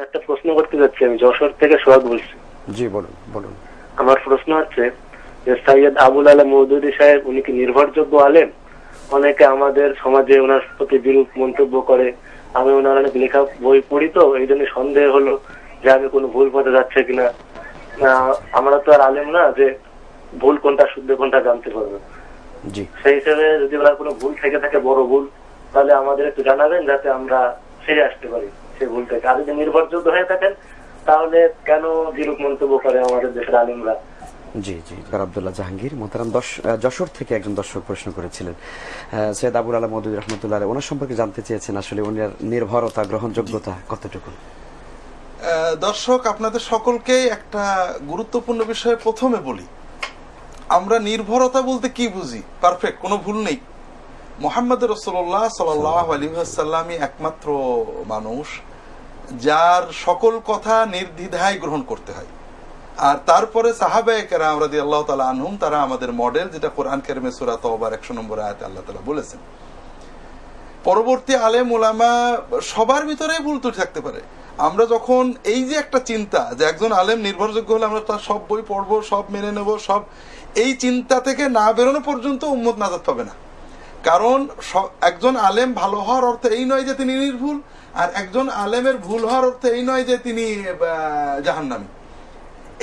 একটা প্রশ্ন করতে যাচ্ছি আমি যশোর থেকে সোহাগ বলছি। জি বলুন বলুন। আমার প্রশ্ন হচ্ছে যে সৈয়দ আবুল আলম মৌদুদি সাহেব উনি কি নির্ভরযোগ্য আলেম? অনেকে আমাদের সমাজে ওনার প্রতি বিরূপ মন্তব্য করে। আমি ওনার অনেক লেখা বই পড়ি তো এই জন্য সন্দেহ হলো যে আমি কোনো ভুল পথে যাচ্ছে কিনা। আমরা তো আর আলেম না যে ভুল কোনটা শুদ্ধ কোনটা জানতে পারব। জি। সেই হিসেবে যদি ওনার কোনো ভুল থেকে থাকে বড় ভুল তাহলে আমাদের একটু জানাবেন যাতে আমরা ফিরে আসতে পারি। সেই ভুল থেকে আর যদি নির্ভরযোগ্য হয়ে থাকেন তাহলে কেন বিরূপ মন্তব্য করে আমাদের দেশের আলিমরা? জি জি। আবদুল্লাহ জাহাঙ্গীর মোহতারাম দশ যশোর থেকে একজন দর্শক প্রশ্ন করেছিলেন। সৈয়দ আবুল আলম মদুদ রহমতুল্লাহ ওনার সম্পর্কে জানতে চেয়েছেন আসলে ওনার নির্ভরতা গ্রহণযোগ্যতা কতটুকু? দর্শক আপনাদের সকলকেই একটা গুরুত্বপূর্ণ বিষয়ে প্রথমে বলি। আমরা নির্ভরতা বলতে কি বুঝি? পারফেক্ট কোনো ভুল নেই। মোহাম্মদ রসোল্লাহ সাল্লাহ আলহাসাল্লামই একমাত্র মানুষ যার সকল কথা নির্দ্বিধায় গ্রহণ করতে হয়। আর তারপরে সাহাবায়ে কেরাম রাদি আল্লাহ তালা আনহুম, তারা আমাদের মডেল, যেটা কোরআন কেরমে সুরা তওবার একশো নম্বর আয়াতে আল্লাহ তালা বলেছেন। পরবর্তী আলেম ওলামা সবার ভিতরেই ভুল ত্রুটি থাকতে পারে। আমরা যখন এই যে একটা চিন্তা যে একজন আলেম নির্ভরযোগ্য হলে আমরা তার সব বই পড়ব, সব মেনে নেব, সব এই চিন্তা থেকে না বেরোনো পর্যন্ত উম্মত নাজাত পাবে না। কারণ একজন আলেম ভালো হওয়ার অর্থ এই নয় যে তিনি নির্ভুল, আর একজন আলেমের ভুল হওয়ার অর্থ এই নয় যে তিনি জাহান্নামী।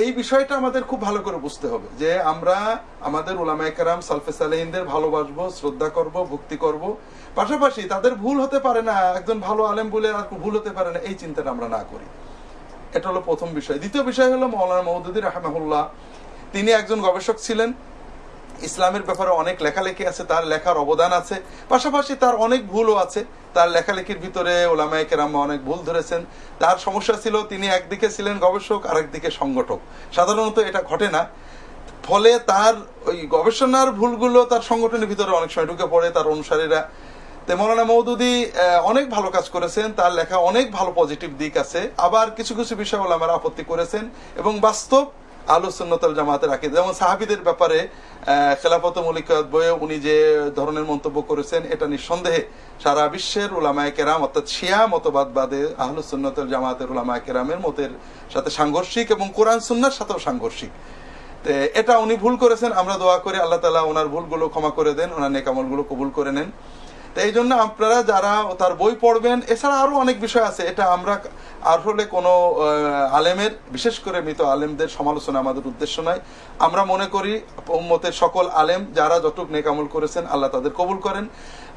এই বিষয়টা আমাদের খুব ভালো করে বুঝতে হবে যে আমরা আমাদের ওলামায়ে কেরাম, সালফে সালেহিনদের ভালোবাসবো, শ্রদ্ধা করব, ভক্তি করব। পাশাপাশি তাদের ভুল হতে পারে না, একজন ভালো আলেম বলে আর ভুল হতে পারে না, এই চিন্তাটা আমরা না করি। এটা হলো প্রথম বিষয়। দ্বিতীয় বিষয় হলো মৌলানা মৌদুদ্দিন রাহমাহুল্লাহ। তিনি একজন গবেষক ছিলেন। ইসলামের ব্যাপারে অনেক লেখালেখি আছে, তার লেখার অবদান আছে। পাশাপাশি তার অনেক ভুলও আছে। তার লেখালেখির ভিতরে ওলামায়ে কেরাম অনেক ভুল ধরেছেন। তার সমস্যা ছিল, তিনি একদিকে ছিলেন গবেষক, আরেকদিকে সংগঠক। সাধারণত এটা ঘটে না। ফলে তার ওই গবেষণার ভুলগুলো তার সংগঠনের ভিতরে অনেক সময় ঢুকে পড়ে। তার অনুসারীরা, তো মৌলানা মৌদুদি অনেক ভালো কাজ করেছেন। তার লেখা অনেক ভালো পজিটিভ দিক আছে। আবার কিছু কিছু বিষয় ওলামারা আপত্তি করেছেন। এবং বাস্তব আলু সুন্নতল জামাতের আকিদ যেমন সাহাবিদের ব্যাপারে খেলাফত মলিকাত বইয়ে উনি যে ধরনের মন্তব্য করেছেন, এটা নিঃসন্দেহে সারা বিশ্বের উলামায়ে কেরাম, অর্থাৎ শিয়া মতবাদ বাদে আহলু সুন্নতল জামাতের উলামায়ে কেরামের মতের সাথে সাংঘর্ষিক এবং কোরআন সুন্নার সাথেও সাংঘর্ষিক। এটা উনি ভুল করেছেন, আমরা দোয়া করি, আল্লাহ তালা ওনার ভুলগুলো ক্ষমা করে দেন, ওনার নেকামলগুলো কবুল করে নেন। তো এই জন্য আপনারা যারা তার বই পড়বেন, এছাড়া আরও অনেক বিষয় আছে। এটা আমরা আর হলে কোনো আলেমের, বিশেষ করে মৃত আলেমদের সমালোচনা আমাদের উদ্দেশ্য নয়। আমরা মনে করি, উম্মতের সকল আলেম, যারা যতটুক নেকামল করেছেন, আল্লাহ তাদের কবুল করেন।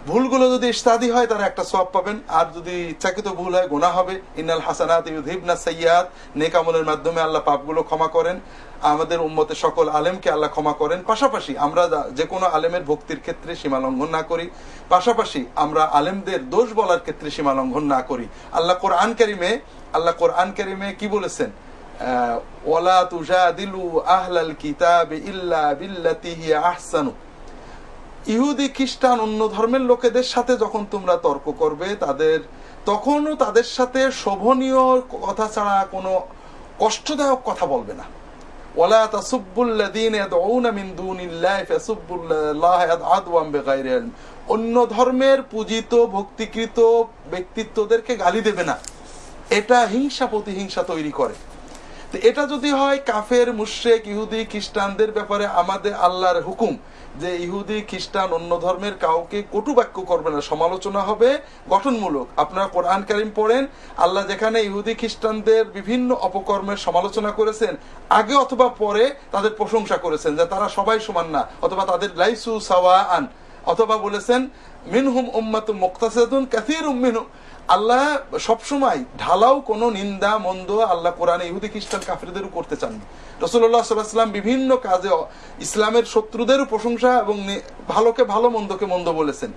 ভুলগুলো যদি ইস্তাদি হয় তারা একটা সব পাবেন। আর যদি ইচ্ছাকৃত ভুল হয় গোনা হবে। ইন্নাল হাসানাত ইউধিবনা সাইয়াত নেকামলের মাধ্যমে আল্লাহ পাপগুলো ক্ষমা করেন। আমাদের উম্মতের সকল আলেমকে আল্লাহ ক্ষমা করেন। পাশাপাশি আমরা যা- কোনো আলেমের ভক্তির ক্ষেত্রে সীমা লঙ্ঘন না করি। পাশাপাশি আমরা আলেমদের দোষ বলার ক্ষেত্রে সীমা লঙ্ঘন না করি। আল্লাহ কোরআন কারিমে, আল্লাহ কোরআন কারিমে কি বলেছেন? ওয়ালা তুজাদিলু আহলাল কিতাব ইল্লা বিল্লাতি হিয়া আহসানু। ইহুদি খ্রিস্টান অন্য ধর্মের লোকেদের সাথে যখন তোমরা তর্ক করবে, তাদের, তখনও তাদের সাথে শোভনীয় কথা ছাড়া কোনো কষ্টদায়ক কথা বলবে না। বিগাইরি ইলম। অন্য ধর্মের পূজিত, ভক্তিকৃত ব্যক্তিত্বদেরকে গালি দেবে না। এটা হিংসা প্রতিহিংসা তৈরি করে। এটা যদি হয় কাফের, মুশ্রেক, ইহুদি, খ্রিস্টানদের ব্যাপারে আমাদের আল্লাহর হুকুম যে ইহুদি, খ্রিস্টান, অন্য ধর্মের কাউকে কটু বাক্য করবে না। সমালোচনা হবে গঠনমূলক। আপনারা কোরআন কারিম পড়েন, আল্লাহ যেখানে ইহুদি, খ্রিস্টানদের বিভিন্ন অপকর্মের সমালোচনা করেছেন, আগে অথবা পরে তাদের প্রশংসা করেছেন যে তারা সবাই সমান না, অথবা তাদের লাইসু সাওয়া আন অথবা বলেছেন, মিনহুম উম্মাতুম মুক্তাসাদুন কাসীরুম মিনহুম আল্লাহ সবসময় ঢালাও কোনো নিন্দা, মন্দ আল্লাহ কোরআনে ইহুদি, খ্রিস্টান কাফিরদেরও করতে চাননি। রসুল্লাহ সাল্লাহাম বিভিন্ন কাজে ইসলামের শত্রুদেরও প্রশংসা এবং ভালোকে ভালো, মন্দকে মন্দ বলেছেন।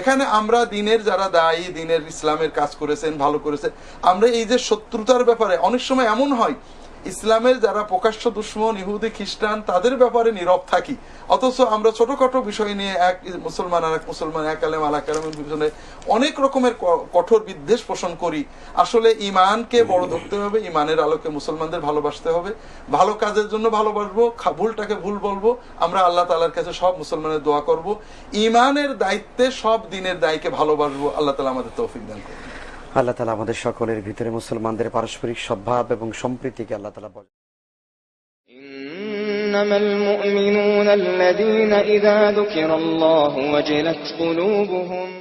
এখানে আমরা দিনের যারা দায়ী, দিনের ইসলামের কাজ করেছেন, ভালো করেছেন, আমরা এই যে শত্রুতার ব্যাপারে অনেক সময় এমন হয় ইসলামের যারা প্রকাশ্য দুশ্মন, ইহুদি, খ্রিস্টান, তাদের ব্যাপারে নীরব থাকি। অথচ আমরা ছোটখাটো বিষয় নিয়ে এক মুসলমান আর এক মুসলমান, এক আলেম আলাক আলমের পিছনে অনেক রকমের কঠোর বিদ্বেষ পোষণ করি। আসলে ইমানকে বড় ধরতে হবে, ইমানের আলোকে মুসলমানদের ভালোবাসতে হবে। ভালো কাজের জন্য ভালোবাসবো ভুলটাকে ভুল বলব। আমরা আল্লাহ তালার কাছে সব মুসলমানের দোয়া করব। ইমানের দায়িত্বে সব দিনের দায়কে ভালোবাসবো। আল্লাহ তালা আমাদের তৌফিক দান করব আল্লাহ তালা আমাদের সকলের ভিতরে মুসলমানদের পারস্পরিক সদ্ভাব এবং সম্প্রীতিকে আল্লাহ তালা বজায় إنما المؤمنون الذين إذا ذكر الله وجلت قلوبهم